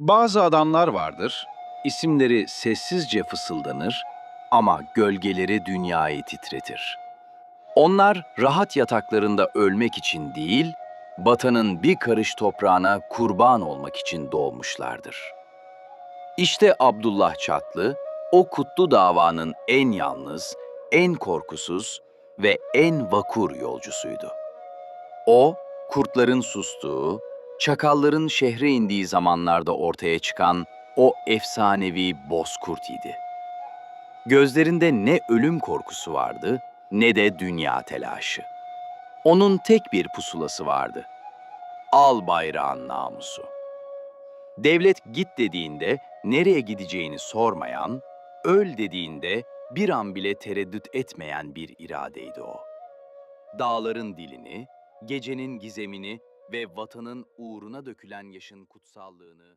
Bazı adamlar vardır, isimleri sessizce fısıldanır ama gölgeleri dünyayı titretir. Onlar rahat yataklarında ölmek için değil, batanın bir karış toprağına kurban olmak için doğmuşlardır. İşte Abdullah Çatlı, o kutlu davanın en yalnız, en korkusuz ve en vakur yolcusuydu. O, kurtların sustuğu, çakalların şehre indiği zamanlarda ortaya çıkan o efsanevi bozkurt idi. Gözlerinde ne ölüm korkusu vardı ne de dünya telaşı. Onun tek bir pusulası vardı. Al bayrağın namusu. Devlet git dediğinde nereye gideceğini sormayan, öl dediğinde bir an bile tereddüt etmeyen bir iradeydi o. Dağların dilini, gecenin gizemini ve vatanın uğruna dökülen yaşın kutsallığını